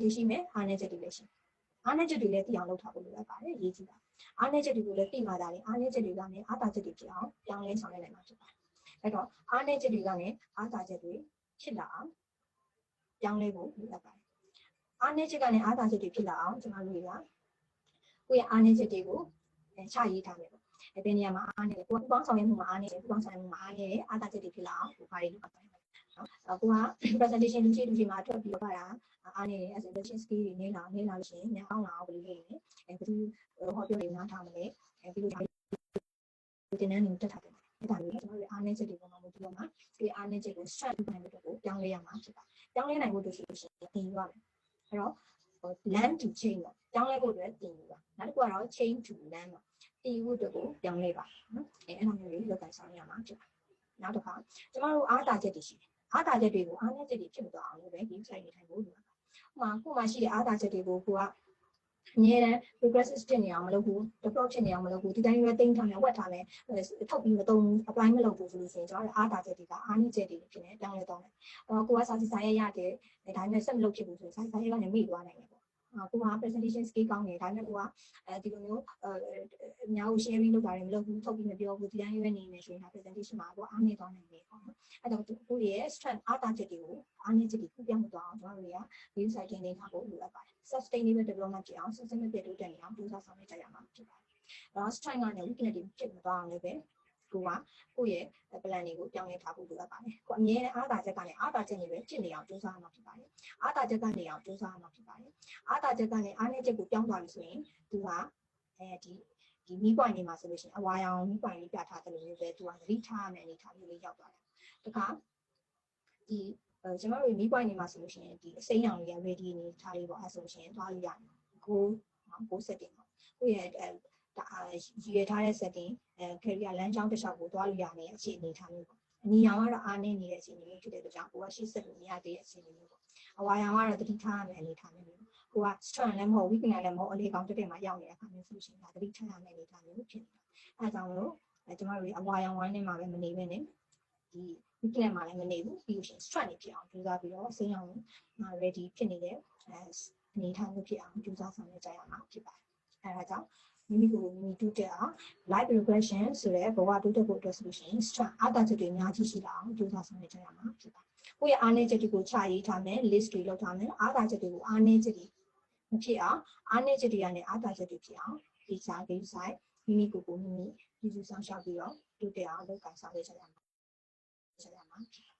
တွေရှိမယ်အားနည်းချက်တွေလည်းရှိမယ်အားနည်းချက်တွေလည်းသိအောင်လုပ်ထားဖို့လိုအပ်ပါတယ်ရေးကြည့်တာအားနည်းချက်တွေကိုလည်းသိမှသာလေအားနည်းချက်တွေကနေအားသာချက်တွေဖြစ်အောင်ပြောင်းလဲဆောင်ရွက်နိုင်မှာဖြစ်ပါတယ်အဲ့တော့အားနည်းချက်တွေကနေအားသာချက်တွေဖြစ်လာအောင်ပြောင်းလဲဖို့လိုအပ်ပါတယ်အားနည်းချက်ကနေအားသာချက်တွေဖြစ်လာအောင်ကျွန်တော်တို့ကကိုယ့်ရဲ့အားနည်းချက်တွေကိုအဲချရေးထားမယ်ပေါ့အဲဘယ်နေရာမှာအားနည်းလဲကိုယ်ပူပေါင်းဆောင်ရွက်မှုမှာအားနည်းတယ်ပူပေါင်းဆောင်ရွက်မှုမှာအားနည်းတယ်အားသာချက်တွေဖြစ်လာအောင်ကိုယ်ဘာတွေလုပ်ပါလဲနော် ကိုက presentation လူရှိလူရှိမှာထွက်ပြီးတော့တာအားနေတယ် presentation skill တွေနေလာနေလာလို့ရှိရင်ညောင်းလာအောင်ဘယ်လိုလုပ်လဲအဲဘယ်သူဟောပြောနေနားထားမလဲအဲပြီးလို့ဒီနန်းနေတက်ထားတယ်အဲ့ဒါမျိုးကျွန်တော်တို့အားနည်းချက်တွေပေါ်မှာမူတည်တော့မှာဒီအားနည်းချက်ကို strength လုပ်နိုင်ဖို့အတွက်ကိုပြောင်းလဲရမှာဖြစ်ပါပြောင်းလဲနိုင်ဖို့အတွက်ဆိုလို့ရှိရင်သင်ယူရမယ်အဲ့တော့ land to chain ပေါ့ပြောင်းလဲဖို့အတွက်သင်ယူပါနောက်တစ်ခုကတော့ chain to land ပေါ့သင်ယူဖို့အတွက်ကိုပြောင်းလဲပါနော်အဲအဲ့လိုမျိုးလေးလုပ်ကိုင်ဆောင်ရမှာဖြစ်ပါနောက်တစ်ခါကျမတို့အားတာချက်တွေရှိတယ် အားတာချက်တွေကိုအားနည်းချက်တွေဖြစ်မသွားအောင်လို့ပဲဒီ site နေထိုင်ဖို့လိုပါဥပမာခုမှရှိတဲ့အားတာချက်တွေကိုကိုကအမြဲတမ်း progressive ဖြစ်နေအောင်မလုပ်ဘူး develop ဖြစ်နေအောင်မလုပ်ဘူးဒီတိုင်းရွေးသိမ်းထားမယ်ဝက်ထားမယ်ထုတ်ပြီးမသုံးဘူး apply မလုပ်ဘူးဆိုလို့ရှိရင်ကျွန်တော်အားတာချက်တွေကအားနည်းချက်တွေဖြစ်နေတောင်းလဲတောင်းတယ်အော်ကိုကစာစီစာရရတယ်ဒါပေမဲ့ဆက်မလုပ်ဖြစ်ဘူးဆိုရင်စာစီစာရကနေမိသွားနိုင်တယ်ပေါ့အာ ကိုက presentation skill ကောင်းတယ်ဒါပေမဲ့ကိုကအဲဒီလိုမျိုးအများကို sharing လုပ်တာတွေမလုပ်ဘူးထုတ်ပြီးမပြောဘူးဒီတိုင်းရွေးနေနေဆိုရင် presentation မှာကိုအားနည်းသွားနိုင်တယ်ပေါ့နော်အဲ့တော့ကိုရဲ့ strength အားတာချက်တွေကိုအားနည်းချက်တွေခုပြောင်းမသွားအောင်ကျွန်တော်တို့က view site တင်ထားဖို့လိုအပ်ပါတယ် sustainable development ဖြစ်အောင် sustainable တိုးတက်နေအောင်ကြိုးစားဆောင်ရွက်ကြရမှာဖြစ်ပါတယ်။ဒါ strength ကနေ weakness တွေဖြစ်မသွားအောင်လည်းပဲ ကိုကကိုယ့်ရဲ့ plan တွေကိုပြောင်းလဲထားဖို့လိုအပ်ပါတယ်။ကိုအမြဲတမ်းအားသာချက်ကနေအားသာချက်တွေပဲဖြစ်နေအောင်ကြိုးစားရမှာဖြစ်ပါတယ်။အားသာချက်ကနေအောင်ကြိုးစားရမှာဖြစ်ပါတယ်။အားသာချက်ကနေအားနည်းချက်ကိုပြောင်းသွားပြီဆိုရင်သူကအဲဒီဒီမီးပွိုင်နေမှာဆိုလို့ရှိရင်အဝါရောင်မီးပွိုင်လေးပြထားတယ်လို့ပဲသူကသတိထားရမယ့်အနေအထားမျိုးလေးရောက်သွားတယ်။တခါဒီအဲကျွန်တော်တို့မီးပွိုင်နေမှာဆိုလို့ရှိရင်ဒီအစိမ်းရောင်လေးက ready နေထားလေးပေါ့အဲဆိုလို့ရှိရင်သွားလို့ရတယ်။ go နော် go setting ပေါ့ကိုယ့်ရဲ့အဲ ဒါရည်ရထားတဲ့ setting အဲ career လမ်းကြောင်းတစ်လျှောက်ကိုသွားလို့ရတဲ့အခြေအနေထားမျိုးပေါ့အနီရောင်ကတော့အားနည်းနေတဲ့အခြေအနေမျိုးဖြစ်တဲ့အတွက်ကြောင့်ကိုကရှေ့ဆက်လို့မရသေးတဲ့အခြေအနေမျိုးပေါ့အဝါရောင်ကတော့တတိထားရမယ့်အနေထားမျိုးကိုက strong လည်းမဟုတ် weak လည်းမဟုတ်အလေးကောင်တက်တက်မှာရောက်နေတဲ့အခါမျိုးဆိုလို့ရှိရင်ဒါတတိထားရမယ့်အနေထားမျိုးဖြစ်နေတာအဲဒါကြောင့်လို့အဲကျမတို့အဝါရောင်ဝိုင်းထဲမှာပဲမနေဘဲနဲ့ဒီ weekend မှာလည်းမနေဘူးပြီးလို့ရှိရင် strength နေဖြစ်အောင်ကြိုးစားပြီးတော့စိမ်းအောင် ready ဖြစ်နေတဲ့အဲအနေထားမျိုးဖြစ်အောင်ကြိုးစားဆောင်ရွက်ကြရမှာဖြစ်ပါတယ်အဲဒါကြောင့် မိမိကိုမိမိတိုးတက်အောင် live regression ဆိုတဲ့ဘဝတိုးတက်ဖို့အတွက်ဆိုလို့ရှိရင် strength အားသာချက်တွေအများကြီးရှိလာအောင်ကြိုးစားဆောင်ရွက်ကြရမှာဖြစ်ပါတယ်ကိုယ့်ရဲ့အားနည်းချက်တွေကိုချရေးထားမယ် list တွေလုပ်ထားမယ်အားသာချက်တွေကိုအားနည်းချက်တွေမဖြစ်အောင်အားနည်းချက်တွေကနေအားသာချက်တွေဖြစ်အောင်ဒီစာကိစ္စမိမိကိုယ်ကိုမိမိပြည်သူဆောင်ရှောက်ပြီးတော့တိုးတက်အောင်လုပ်ကိုင်ဆောင်ရွက်ကြရမှာကြရမှာဖြစ်